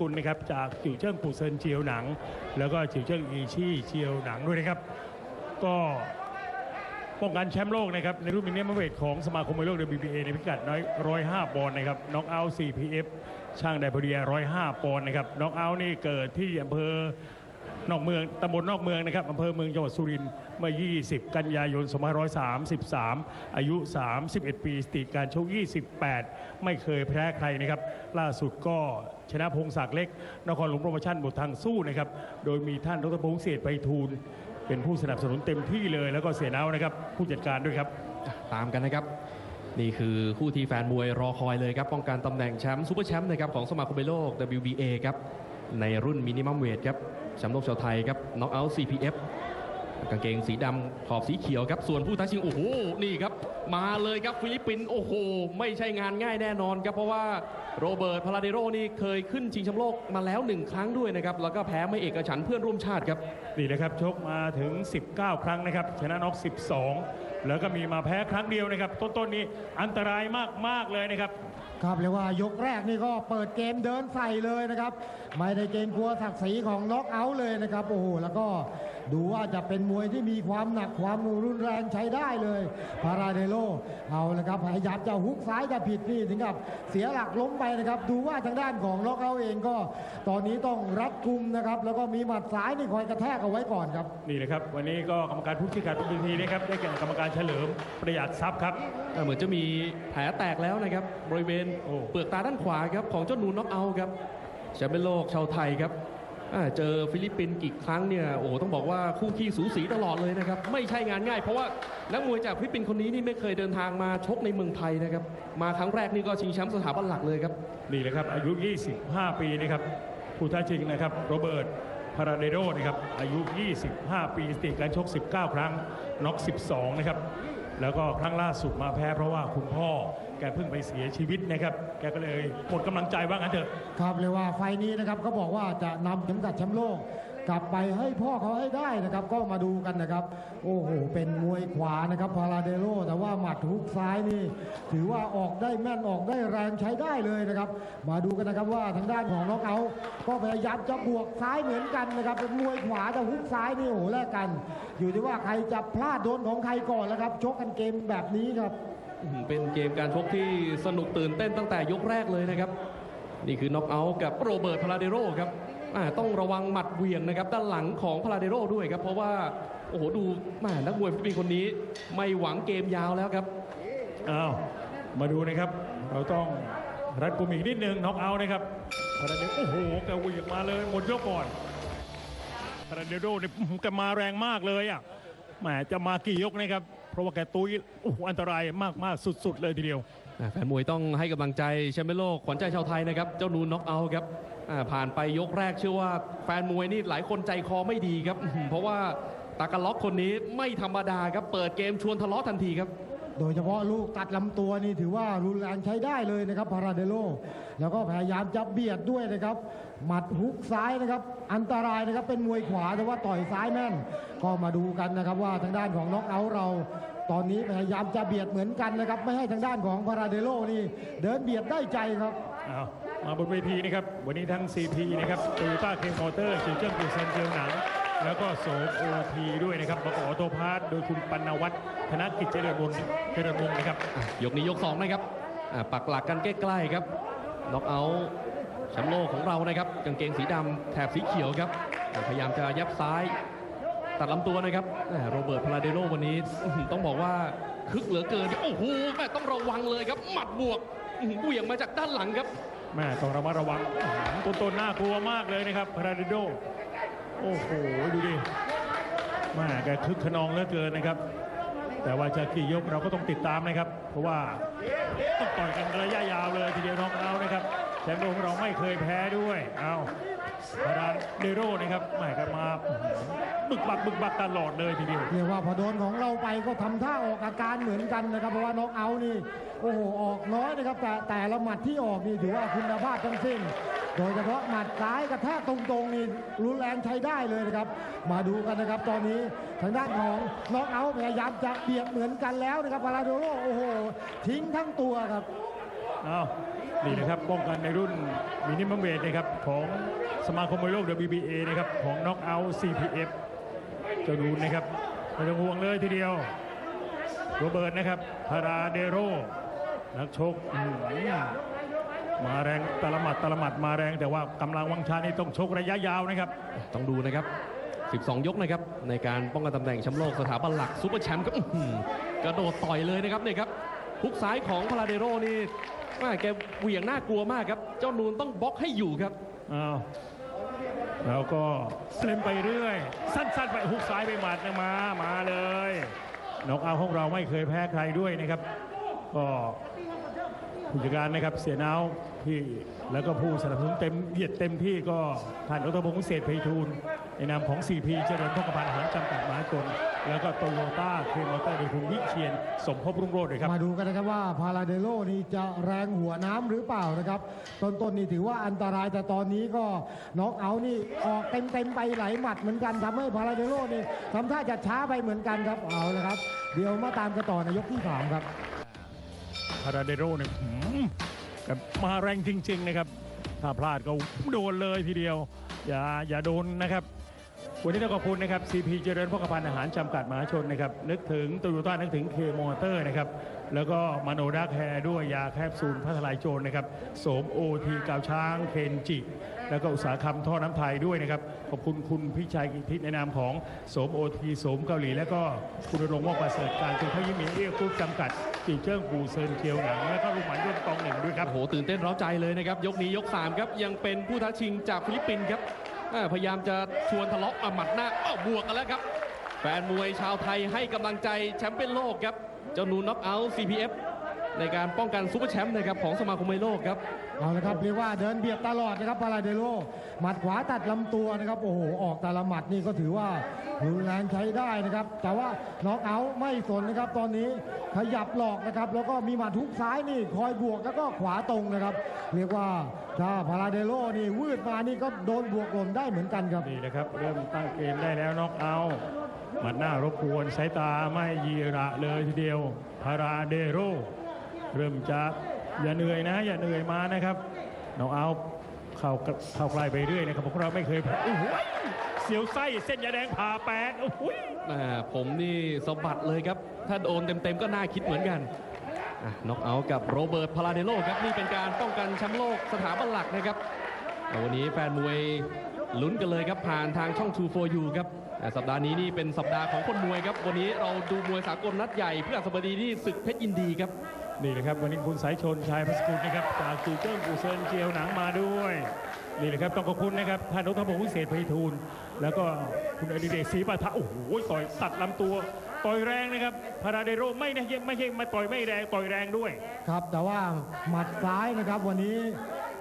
กุลนะครับจากจิวเจิ้งปูเซินเจียวหนัง แล้วก็จิวเจิ้งอีชี่เจียวหนังด้วยนะครับ ก็ป้องกันแชมป์โลกนะครับในรุ่นมินิมัมเวทของสมาคมมวยโลก WBA ในพิกัดน้อย105ปอนด์นะครับน็อกเอาท์ 4PF ช่างไดโพเดีย105ปอนด์นะครับน็อกเอาท์นี่เกิดที่อำเภอ นอกเมืองตำบลนอกเมืองนะครับอำเภอเมืองจังหวัดสุรินทร์เมื่อ 20 กันยายน 2533 อายุ 31 ปีสติการชก 28 ไม่เคยแพ้ใครนะครับ ล่าสุดก็ชนะพงศักดิ์เล็ก นครหลวงโปรโมชั่นบททางสู้นะครับ โดยมีท่านดรพงษ์เศษไปทูลเป็นผู้สนับสนุนเต็มที่เลย แล้วก็เสียนานะครับ ผู้จัดการด้วยครับ ตามกันนะครับ นี่คือคู่ที่แฟนมวยรอคอยเลยครับป้องกันตำแหน่งแชมป์ซูเปอร์แชมป์นะครับของสมาคมมวยโลก WBA ครับในรุ่นมินิมัมเวทครับ แชมป์โลกชาวไทยครับน็อกเอาท์ CPF กางเกงสีดำขอบสีเขียวครับ ส่วนผู้ท้าชิง โอ้โห นี่ครับ มาเลยครับฟิลิปปินส์โอ้โห ไม่ใช่งานง่ายแน่นอนครับ เพราะว่าโรเบิร์ตพาราเดโรนี่เคยขึ้นชิงแชมป์โลกมาแล้วหนึ่งครั้งด้วยนะครับ แล้วก็แพ้ไม่เอกฉันเพื่อนร่วมชาติครับนี่นะครับชกมาถึง 19 ครั้งนะครับ ชนะน็อก 12 แล้วก็มีมาแพ้ครั้งเดียวนะครับ ต้นๆนี้อันตรายมากๆเลยนะครับ ครับเรียกว่ายกแรกนี่ก็เปิดเกมเดินใส่เลยนะครับ ไม่ได้เกรงกลัวศักดิ์ศรีของน็อกเอาท์เลยนะครับ โอ้โห แล้วก็ ดูว่าจะเป็นมวยที่มีความหนักความรุนแรงใช้ได้เลยพาราเดโลเอาละครับพยายามจะฮุกซ้ายจะผิดนี่ถึงกับเสียหลักล้มไปนะครับ ดูว่าทางด้านของน็อกเอาท์เองก็ ตอนนี้ต้องรัดกุมนะครับ แล้วก็มีหมัดซ้ายนี่คอยกระแทกเอาไว้ก่อนครับนี่นะครับ วันนี้ก็กรรมการผู้ชี้ขาดทุกทีนะครับได้แก่กรรมการเฉลิมประหยัดทรัพย์ครับเอ่อเหมือนจะมีแผลแตกแล้วนะครับบริเวณโอ้เปลือกตาด้านขวาครับของเจ้าหนูน็อกเอาท์ครับแชมป์เป็นโลกชาวไทยครับอ่า เจอฟิลิปปินส์กี่ครั้งเนี่ยโอ้โหต้องบอกว่าคู่ขี้สูสีตลอดเลยนะครับ ไม่ใช่งานง่าย เพราะว่านักมวยจากฟิลิปปินส์คนนี้นี่ไม่เคยเดินทางมาชกในเมืองไทยนะครับ มาครั้งแรกนี่ก็ชิงแชมป์สถาบันหลักเลยครับนี่แหละครับ อายุ 25 ปีนะครับผู้ท้าชิงนะครับโรเบิร์ตพาราเดโรนะครับอายุ 25 ปีสถิติการชก 19 ครั้งน็อก 12 นะครับ แล้วก็ครั้งล่าสุดมาแพ้เพราะว่าคุณพ่อแกเพิ่งไปเสียชีวิตนะครับ แกก็เลยหมดกำลังใจว่างั้นเถอะ ครับเลยว่าไฟนี้นะครับเขาบอกว่าจะนำเข็มขัดแชมป์โลก กลับไปให้พ่อเขาให้ได้นะครับ ก็มาดูกันนะครับ โอ้โห เป็นมวยขวานะครับพาราเดโลแต่ว่าหมัดฮุกซ้ายนี่ถือว่าออกได้แม่นออกได้แรงใช้ได้เลยนะครับ มาดูกันนะครับว่าทางด้านของน็อกเอาท์ก็พยายามจะบวกซ้ายเหมือนกันนะครับเป็นมวยขวาแต่ฮุกซ้ายนี่โอ้โหแลกกัน อยู่ที่ว่าใครจะพลาดโดนของใครก่อนแล้วครับชกกันเกมแบบนี้ครับเป็นเกมการชกที่สนุกตื่นเต้นตั้งแต่ยกแรกเลยนะครับ นี่คือน็อกเอาท์กับโรเบิร์ตพาราเดโรครับ ต้องระวังหมัดเวียงนะครับด้านหลังของพาราเดโรด้วยครับเพราะว่าโอ้โหดูแม่นักมวยฟิลิปปินส์คนนี้ไม่หวังเกมยาวแล้วครับอ้าวมาดูนะครับ เราต้องรัดกุมอีกนิดนึงน็อกเอาท์นะครับพาราเดโรโอ้โหแกเวิ่งมาเลยหมดยกก่อนพาราเดโรเนี่ยแกมาแรงมากเลยอะแหมจะมากี่ยกนะครับ เพราะว่าแกตุ้ยโอ้โหอันตรายมากๆสุด ๆ เลยทีเดียว แฟนมวยต้องให้กำลังใจแชมเปี้ยนโลกขวัญใจชาวไทยนะครับ เจ้านูนน็อกเอาท์ครับผ่านไปยกแรกเชื่อว่าแฟนมวยนี่หลายคนใจคอไม่ดีครับ เพราะว่าตากาล็อกคนนี้ไม่ธรรมดาครับ เปิดเกมชวนทะเลาะทันทีครับ โดยเฉพาะลูกตัดลำตัวนี่ถือว่ารุนแรงใช้ได้เลยนะครับพาราเดโล แล้วก็พยายามจะเบียดด้วยนะครับ หมัดฮุกซ้ายนะครับ อันตรายนะครับเป็นมวยขวาแต่ว่าต่อยซ้ายแม่น ก็มาดูกันนะครับว่าทางด้านของน็อกเอาท์เรา ตอนนี้พยายามจะเบียดเหมือนกันนะครับ ไม่ให้ทางด้านของพาราเดโลนี่เดินเบียดได้ใจครับอ้าวมาบนเวทีนะครับ วันนี้ทั้ง CP นะครับโตโยต้าเคมอเตอร์เชียงเจิ้งปูเซนเจียวหนัง แล้วก็โสมโอทีด้วยนะครับบกออโตพาร์ทโดยคุณปัณวัฒน์ธนกิจเจริญวงศ์เจริญวงศ์นะครับ ยกนี้ยก2นะครับอ่าปักหลักกันใกล้ๆครับน็อกเอาท์แชมป์โลกของเรานะครับกางเกงสีดำแถบสีเขียวครับอ่าพยายามจะยับซ้าย ตัดลำตัวนะครับแม่โรเบิร์ตพาราเดโรวันนี้ต้องบอกว่าคึกเหลือเกินโอ้โหแม่ต้องระวังเลยครับ หมัดบวกเหวี่ยงมาจากด้านหลังครับแม่ต้องระมัดระวังต้นต้นน่ากลัวมากเลยนะครับพาราดิโดโอ้โหดูดิแม่แกคึกขนองเหลือเกินนะครับ แต่ว่าจะกี่ยกเราก็ต้องติดตามนะครับ เพราะว่าต้องต่อยกันระยะยาวเลยทีเดียวน้องเอานะครับแชมป์โลกของเราไม่เคยแพ้ด้วยเอาพารา เดโรนะครับแม่กันมาบึกบักบึกบักตลอดเลยทีเดียว เรียกว่าพอโดนของเราไปก็ทำท่าออกอาการเหมือนกันนะครับ เพราะว่าน็อกเอาท์นี่โอ้โหออกน้อยนะครับ แต่แต่ละหมัดที่ออกนี่ถือว่าคุณภาพทั้งสิ้น โดยเฉพาะหมัดซ้ายกระแทกตรงๆนี่รุนแรงใช้ได้เลยนะครับ มาดูกันนะครับตอนนี้ทางด้านของน็อกเอาท์พยายามจะเบียดเหมือนกันแล้วนะครับพาราโดโรโอ้โหทิ้งทั้งตัวครับ เอา นี่นะครับป้องกันในรุ่นมินิมัมเวทนะครับของสมาคมมวยโลก WBA นะครับของน็อกเอาท์ CPF เจ้าดูนนะครับไม่ต้องห่วงเลยทีเดียวโรเบิร์ตนะครับพาราเดโรนักชกมาแรงตะละหมัดตะละหมัดมาแรง แต่ว่ากำลังวังชานี่ต้องชกระยะยาวนะครับ ต้องดูนะครับ 12 ยกนะครับ ในการป้องกันตำแหน่งแชมป์โลกสถาบันหลักซูเปอร์แชมป์ก็กระโดดต่อยเลยนะครับเนี่ยครับฮุกซ้ายของพาราเดโรนี่ แม่แกเหวี่ยงน่ากลัวมากครับ เจ้านูนต้องบล็อกให้อยู่ครับอ้าวแล้วก็เล่นไปเรื่อย สั้นๆไปหุกซ้ายไปหมัดนะมา มาเลยนกเอาของเราไม่เคยแพ้ใครด้วยนะครับ ก็ ผู้จัดการนะครับเสียนาวที่แล้วก็ผู้สนับสนุนเต็มเหยียดเต็มที่ก็ท่านดรพงศ์วิเศษไพฑูรย์ในนามของ CP เจริญพกพันธ์อาหารจำกัดมหาชนแล้วก็โตโยต้าเคมอเตอร์โดยคุณวิเชียนสมภพรุ่งโรจน์เลยครับ มาดูกันนะครับว่าพาราเดโลนี่จะแรงหัวน้ำหรือเปล่านะครับ ต้นๆนี่ถือว่าอันตรายแต่ตอนนี้ก็น็อกเอาท์นี่ออกเต็มๆไปหลายหมัดเหมือนกันทำให้พาราเดโลนี่ทำท่าจะช้าไปเหมือนกันครับเอาละครับ เดี๋ยวมาตามกันต่อในยกที่สามครับ พาราเดโรเนี่ยหืมกับมาแรงจริง ๆ นะครับ ถ้าพลาดก็โดนเลยทีเดียว อย่าอย่าโดนนะครับ วันนี้ต้องขอบคุณนะครับ CP เจริญพกพันอาหารจำกัดมหาชนนะครับ นึกถึงโตโยต้านึกถึงเคมอเตอร์นะครับ แล้วก็มาโนดักแฮร์ด้วยยาแคปซูลพัทลายโจรนะครับ โสมโอทีกาวช้างเคนจิ แล้วก็อุตสาหกรรมท่อน้ำไทยด้วยนะครับ ขอบคุณคุณพิชัยกิติในนามของโสมโอทีโสมเกาหลี แล้วก็คุณรงค์วอกประเสริฐการคุณพยิมีเรียกรุ๊ปจำกัดจีเจิ้งปูเซินเกียวหนังแล้วก็ลูกหมันยนตองหนึ่งด้วยครับโอ้โหตื่นเต้นเร้าใจเลยนะครับยกนี้ยก3ครับยังเป็นผู้ท้าชิงจากฟิลิปปินส์ครับอ่าพยายามจะชวนทะเลาะอะหมัดหน้าอ้าวบวกกันแล้วครับแฟนมวยชาวไทยให้กำลังใจแชมป์เป็นโลกครับเจ้านูนน็อกเอาท์ CPF ในการป้องกันซูเปอร์แชมป์นะครับของสมาคมมวยโลกครับ เอาละครับเรียกว่าเดินเบียดตลอดนะครับพาราเดโลหมัดขวาตัดลำตัวนะครับโอ้โหออกแต่ละหมัดนี่ก็ถือว่ารุนแรงใช้ได้นะครับ แต่ว่าน็อกเอาท์ไม่สนนะครับ ตอนนี้ขยับหลอกนะครับ แล้วก็มีหมัดทุกซ้ายนี่คอยบวกแล้วก็ขวาตรงนะครับ เรียกว่าถ้าพาราเดโลนี่วืดมานี่ก็โดนบวกหล่นได้เหมือนกันครับ นี่นะครับ เริ่มตั้งเกมได้แล้วน็อกเอาท์หมัดหน้ารบกวนสายตาไม่ยีระเลยทีเดียวพาราเดโร เริ่มจะอย่าเหนื่อยนะ อย่าเหนื่อยมานะครับน็อกเอาท์เข้าเข้าใกล้ไปเรื่อยนะครับพวกเราไม่เคยแพ้โอ้โหเสียวไส้เส้นยาแดงผ่าแปดโอ้โหอ่าผมนี่สะบัดเลยครับ ถ้าโดนเต็มๆก็น่าคิดเหมือนกันน็อกเอาท์กับโรเบิร์ตพาราเดโลครับนี่เป็นการป้องกันแชมป์โลกสถาบันหลักนะครับวันนี้แฟนมวยลุ้นกันเลยครับผ่านทางช่อง True for You ครับสัปดาห์นี้นี่เป็นสัปดาห์ของคนมวยครับ วันนี้เราดูมวยสากลนัดใหญ่เพื่อสบดีที่ศึกเพชรยินดีครับ นี่นะครับวันนี้คุณสายชนชายพัสกุลนะครับจากจูเจิ้งปูเซินเจียวหนังมาด้วยนี่แหละครับต้องขอบคุณนะครับท่านดรพงศ์วิเศษไพฑูรย์แล้วก็คุณอดิเดชศรีปะทะโอ้โหต่อยตัดลำตัวต่อยแรงนะครับพาราเดโรไม่นะไม่ใช่มาต่อยไม่แรงต่อยแรงด้วย ครับแต่ว่าหมัดซ้ายนะครับวันนี้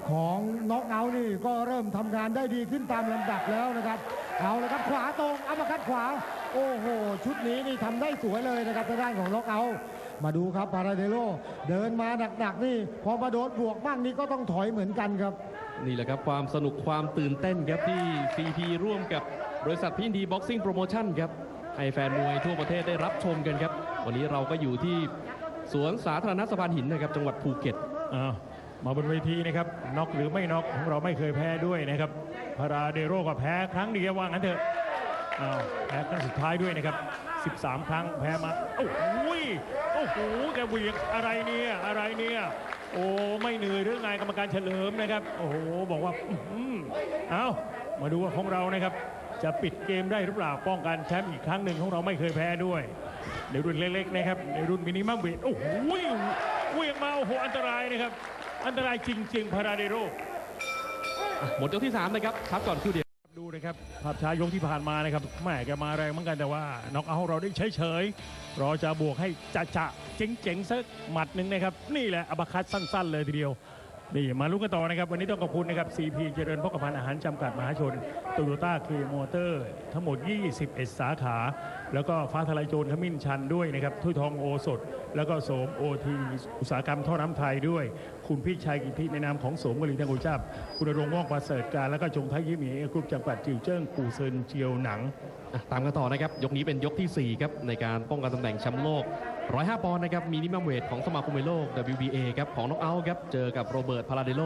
ของน็อกเอาท์นี่ก็เริ่มทำงานได้ดีขึ้นตามลำดับแล้วนะครับเอาเละครับขวาตรงอัปเปอร์คัดขวา โอ้โห ชุดนี้นี่ทำได้สวยเลยนะครับทางด้านของน็อกเอาท์ มาดูครับพาราเดโลเดินมาหนักๆนี่ พอมาโดนบวกบ้างนี่ก็ต้องถอยเหมือนกันครับ นี่แหละครับความสนุกความตื่นเต้นครับที่ CP ร่วมกับบริษัทพินดีบ็อกซิ่งโปรโมชั่นครับให้แฟนมวยทั่วประเทศได้รับชมกันครับ วันนี้เราก็อยู่ที่สวนสาธารณะสะพานหินนะครับ จังหวัดภูเก็ตอ้าวมาบนเวทีนะครับน็อกหรือไม่น็อกของเราไม่เคยแพ้ด้วยนะครับพาราเดโรก็แพ้ครั้งเดียวว่างั้นเถอะอ้าวแพ้ครั้งสุดท้ายด้วยนะครับ 13 ครั้งแพ้มาโอ้โหโอ้โหแกเหวียงอะไรเนี่ยอะไรเนี่ยโอ้ไม่เหนื่อยหรือไงกรรมการเฉลิมนะครับ โอ้โหบอกว่าอื้อหือเอามาดูว่าของเรานะครับ จะปิดเกมได้หรือเปล่าป้องกันแชมป์อีกครั้งหนึ่งของเราไม่เคยแพ้ด้วยในรุ่นเล็กๆนะครับในรุ่นมินิมัมเวทโอ้โหเหวียงมาโอ้โหอันตรายนะครับ อันตรายจริง ๆ พาราเดโรหมดยกที่3นะครับพักก่อนครู่เดียว นะครับภาพช้ายกที่ผ่านมานะครับแม่แกมาแรงเหมือนกันแต่ว่าน็อกเอาเราได้เฉยๆรอจะบวกให้จะจะเจ๋งๆสักหมัดหนึ่งนะครับ นี่แหละอับคัดสั้น ๆ เลยทีเดียว นี่มาลุ้นกันต่อนะครับ วันนี้ต้องขอบคุณนะครับ CP เจริญพกพันอาหารจำกัดมหาชนโตโยต้าเคมอเตอร์ ทั้งหมด 21 สาขา แล้วก็ฟ้าทลายโจรขมิ้นชันด้วยนะครับถ้วยทองโอสถ แล้วก็โสมโอทีอุตสาหกรรมท่อน้ำไทยด้วย คุณพี่ชัยกิติในนามของโสมกลิงทังกุจับคุณรงค์ว่องประเสริฐการ แล้วก็จงไทยยิ้มีกรุ๊ปจำกัดจิวเจิ้งกูเซินเจียวหนัง ตามกันต่อนะครับ ยกนี้เป็นยกทีสี่4 ครับ ในการป้องกันตำแหน่งแชมป์โลก 105 ปอนด์นะครับมีนิมัมเวทของสมาคมมวยโลก WBA ครับของน้องเอาท์ครับเจอกับโรเบิร์ตพาราเดโล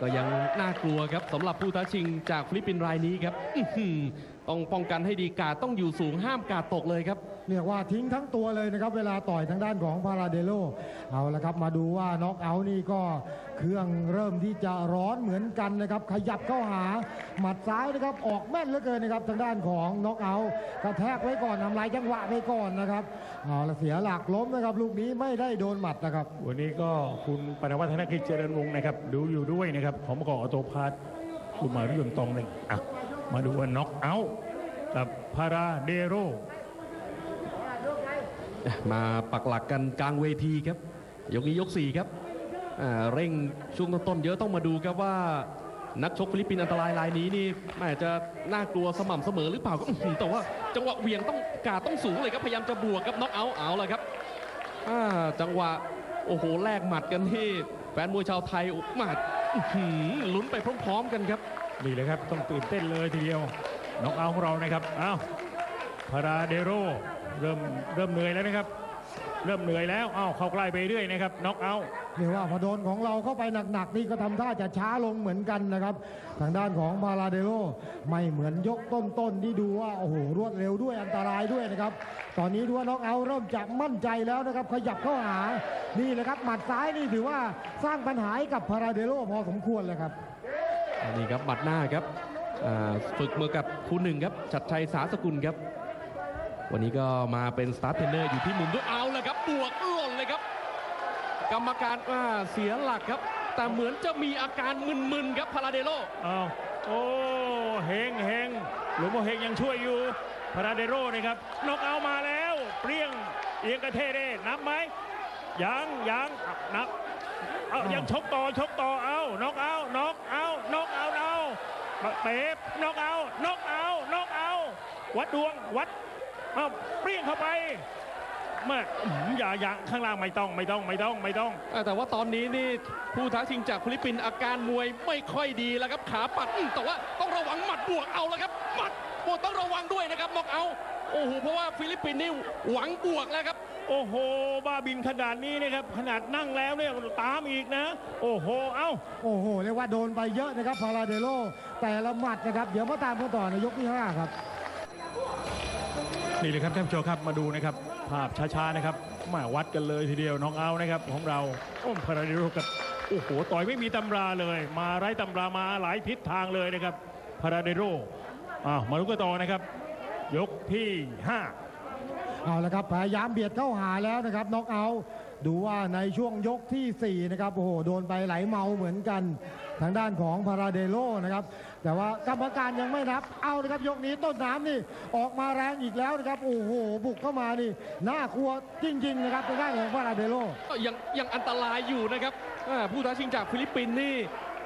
ก็ยังน่ากลัวครับสำหรับผู้ท้าชิงจากฟิลิปปินส์รายนี้ครับต้องป้องกันให้ดีกาดต้องอยู่สูงห้ามกาดตกเลยครับ เรียกว่าทิ้งทั้งตัวเลยนะครับ เวลาต่อยทางด้านของพาราเดโล เอาละครับมาดูว่าน็อกเอาท์นี่ก็เครื่องเริ่มที่จะร้อนเหมือนกันนะครับ ขยับเข้าหาหมัดซ้ายนะครับ ออกแม่นเหลือเกินนะครับทางด้านของน็อกเอาท์กระแทกไว้ก่อนทำลายจังหวะไว้ก่อนนะครับเอาละเสียหลักล้มนะครับ ลูกนี้ไม่ได้โดนหมัดนะครับ วันนี้ก็คุณปนวัฒนกิจเจริญวงศ์นะครับ ดูอยู่ด้วยนะครับของประกอบออโตพาร์ทคุณมาริยมตองหนึ่งอะ มาดูว่าน็อกเอาท์กับพาราเดโร มาปักหลักกันกลางเวทีครับ ยกนี้ยก 4 ครับอ่าเร่งช่วงต้นๆเยอะต้องมาดูครับว่านักชกฟิลิปปินส์อันตรายรายนี้นี่อาจจะน่ากลัวสม่ำเสมอหรือเปล่าก็อื้อหือแต่ว่าจังหวะเหวียงต้องกาดต้องสูงเลยครับพยายามจะบวกครับน็อกเอาท์เอาเลยครับอ่าจังหวะโอ้โหแลกหมัดกันที่แฟนมวยชาวไทยหมัดอื้อหือลุ้นไปพร้อม ๆ กันครับ นี่เลยครับต้องตื่นเต้นเลยทีเดียวน็อกเอาของเรานะครับอ้าวพาราเดโรเริ่มเริ่มเหนื่อยแล้วนะครับ เริ่มเหนื่อยแล้วอ้าวเข้าใกล้ไปเรื่อยนะครับน็อกเอาเรียกว่าพอโดนของเราเข้าไปหนักๆนี่ก็ทำท่าจะช้าลงเหมือนกันนะครับ ทางด้านของพาราเดโลไม่เหมือนยกต้นๆที่ดูว่าโอ้โหรวดเร็วด้วยอันตรายด้วยนะครับตอนนี้ดูว่าน็อกเอาเริ่มจะมั่นใจแล้วนะครับ ขยับเข้าหานี่แหละครับหมัดซ้ายนี่ถือว่าสร้างปัญหาให้กับพาราเดโลพอสมควรเลยครับ นี่ครับบัตรหน้าครับฝึกมือกับครูหนึ่งครับชัดชัยสาสกุลครับ วันนี้ก็มาเป็นสตาร์ทเทรนเนอร์อยู่ที่มุมด้วยเอาเลยครับบวกหล่นเลยครับ กรรมการอ่าเสียหลักครับ แต่เหมือนจะมีอาการมึนๆครับพาราเดโลอ้าวโอ้เฮงเฮงหลวงพ่อเฮงยังช่วยอยู่พาราเดโรนะครับนกเอามาแล้ว เปรี้ยงเอียงกระเทเด้นับไหมยังยังนับเอายังชกต่อชกต่อเอานกเอาน็อกเอาน็อกเอาเอา เป๊ปน็อกเอานอกเอานอกเอา วัดดวงวัดเอาเปรี้ยงเข้าไปเมื่ออย่าอย่าข้างล่างไม่ต้องไม่ต้องไม่ต้องไม่ต้อง แต่ว่าตอนนี้นี่ผู้ท้าชิงจากฟิลิปปินส์อาการมวยไม่ค่อยดีแล้วครับขาปัดแต่ว่าต้องระวังหมัดบวกเอาแล้วครับหมัดบวกต้องระวังด้วยนะครับนอกเอาโอ้โหเพราะว่าฟิลิปปินส์นี่หวังบวกแล้วครับโอ้โห บ้าบินขนาดนี้นะครับ ขนาดนั่งแล้วเนี่ยตามอีกนะ โอ้โห เอ้า โอ้โห เรียกว่าโดนไปเยอะนะครับ พาราเดโล แต่ละหมัดนะครับ เดี๋ยวมาตามกันต่อในยกที่ 5 ครับ นี่เลยครับท่านผู้ชมครับ มาดูนะครับ ภาพช้าๆนะครับมาวัดกันเลยทีเดียวน้องเอานะครับ ของเราโอ้มพาราเดโรกับ โอ้โห ต่อยไม่มีตำราเลย มาไร้ตำรามาหลายทิศทางเลยนะครับ พาราเดโรอ้าวมาลุ้นกันต่อนะครับ ยกที่ 5 เอาละครับพยายามเบียดเข้าหาแล้วนะครับน็อกเอาดูว่าในช่วงยกทีสี่4นะครับโอ้โหโดนไปไหลเมาเหมือนกัน ทางด้านของพาราเดโลนะครับ แต่ว่ากรรมการยังไม่นับเอานะครับ ยกนี้ต้นน้ำนี่ออกมาแรงอีกแล้วนะครับโอ้โหบุกเข้ามานี่น่ากลัวจริง ๆ นะครับทางด้านของพาราเดโลก็ยังยังอันตรายอยู่นะครับผู้ท้าชิงจากฟิลิปปินส์นี่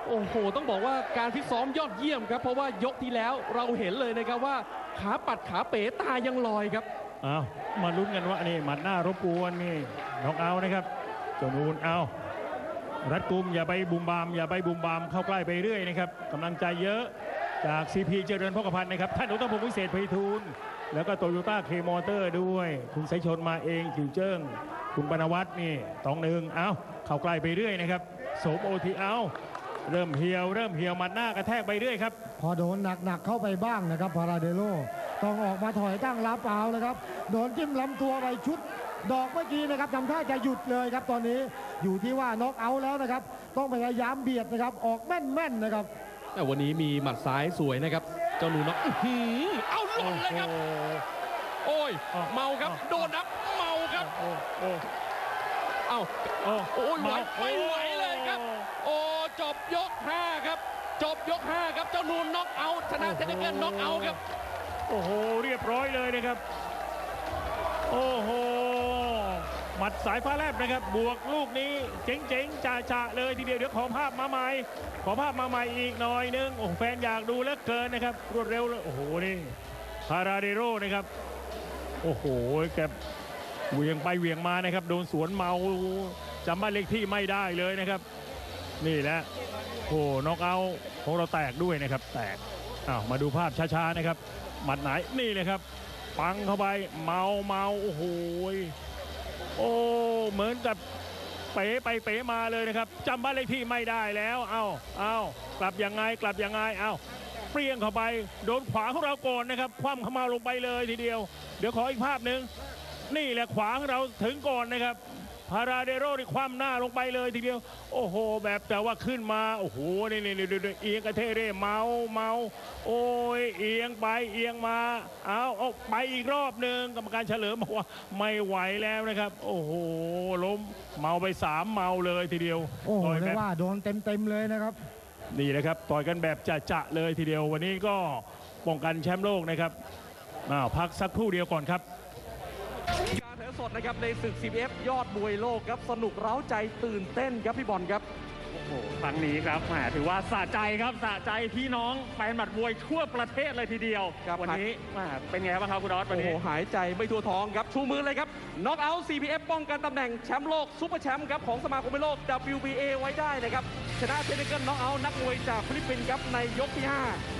โอ้โห ต้องบอกว่าการฟิตซ้อมยอดเยี่ยมครับ เพราะว่ายกที่แล้วเราเห็นเลยนะครับว่าขาปัดขาเป๋ตายังลอยครับ อ้าวมาลุ้นกันว่านี่หมัดหน้ารบกวนนี่น้องเอานะครับจนูนเอารัดกุมอย่าไปบุมบาม อย่าไปบุมบามเข้าใกล้ไปเรื่อยนะครับกำลังใจเยอะจากซีพีเจริญพกพันธ์นะครับท่านอุตมพงศ์วิเศษไพฑูรย์แล้วก็โตโยต้าเคมอเตอร์ด้วย คุณสายชนมาเองขิวเจิ้ง คุณปนวัตนี่ตองหนึ่งเอาเข้าใกล้ไปเรื่อยนะครับโสมโอทีเอาเริ่มเหี่ยว เริ่มเหี่ยวหมัดหน้ากระแทกไปเรื่อยครับ พอโดนหนักๆเข้าไปบ้างนะครับพาราเดโล ต้องออกมาถอยตั้งรับเอานะครับโดนจิ้มลำตัวไปชุดดอกเมื่อกี้นะครับทำท่าจะหยุดเลยครับตอนนี้อยู่ที่ว่าน็อกเอาท์แล้วนะครับ ต้องพยายามเบียดนะครับ ออกแม่นๆนะครับ แต่วันนี้มีหมัดซ้ายสวยนะครับ เจ้าหนูน็อกอื้อหือเอาหล่นเลยครับ โอ้ยอ้าวเมาครับอ้าวโดนนับเมาครับ โอ้โอ้เอ้า โอ้โอ้ยไหวเมาไม่ไหวเลยครับ โอ้จบยก 5 ครับ จบยก 5 ครับ เจ้านูนน็อกเอาท์ชนะเทนนิสเกิลน็อกเอาท์ครับ โอ้โห เรียบร้อยเลยนะครับ โอ้โห หมัดสายฟ้าแลบนะครับ บวกลูกนี้เจ๋งๆจ่าๆเลยทีเดียวเดี๋ยวขอภาพมาใหม่ ขอภาพมาใหม่อีกหน่อยนึง โอ้แฟนอยากดูเหลือเกินนะครับ รวดเร็วเลยโอ้โห นี่พาราเดโรนะครับ โอ้โหแกเหวียงไปเหวียงมานะครับ โดนสวนเมาจำบ้านเลขที่ไม่ได้เลยนะครับ นี่แหละโอ้น็อกเอาของเราแตกด้วยนะครับ แตกอ้าวมาดูภาพช้าๆนะครับ หมัดไหนนี่เลยครับ ปังเข้าไปเมาเมาโอ้โหโอ้เหมือนกับเป๋ไปเป๋มาเลยนะครับจำบ้านเลขที่ไม่ได้แล้วเอาเอากลับยังไงกลับยังไงเอาเปรี้ยงเข้าไป โดนขวาของเราก่อนนะครับ คว่ำเข้ามาลงไปเลยทีเดียว เดี๋ยวขออีกภาพหนึ่งนี่แหละขวาของเราถึงก่อนนะครับ พาราเดโรนี่คว่ำหน้าลงไปเลยทีเดียว โอ้โห แบบแต่ว่าขึ้นมา โอ้โหนี่นี่นี่นี่เอียงกระเทเร่เมาเมาโอ้ยเอียงไปเอียงมา เอาเอาไปอีกรอบหนึ่งกรรมการเฉลิมบอกว่าไม่ไหวแล้วนะครับ โอ้โห ล้มเมาไปสามเมาเลยทีเดียว โอ้โหต่อยเรีแบยกบว่าโดนเต็มๆเลยนะครับ นี่นะครับต่อยกันแบบจะๆเลยทีเดียว วันนี้ก็ป้องกันแชมป์โลกนะครับอ้าวพักสักครู่เดียวก่อนครับการถ่ายทอ ดสดนะครับในศึก CBF ยอดมวยโลกครับ สนุกเร้าใจตื่นเต้นครับพี่บอลครับ โอ้โหครั้งนี้ครับแหมถือว่าสะใจครับสะใจพี่น้องแฟนหมัดมวยทั่วประเทศเลยทีเดียว ครับวันนี้แหมเป็นไงบ้างครับคุณดอสวันโอ้โหนี้ หายใจไม่ทั่วท้องครับ ชูมือเลยครับน็อกเอาท์ CBF ป้องกันตำแหน่งแชมป์โลกซุปเปอร์แชมป์ครับของสมาคมมวยโลก WBA ไว้ได้นะครับ ชนะเทนนิสเกิลน็อกเอาท์นักมวยจากฟิลิปปินส์ครับในยกที่5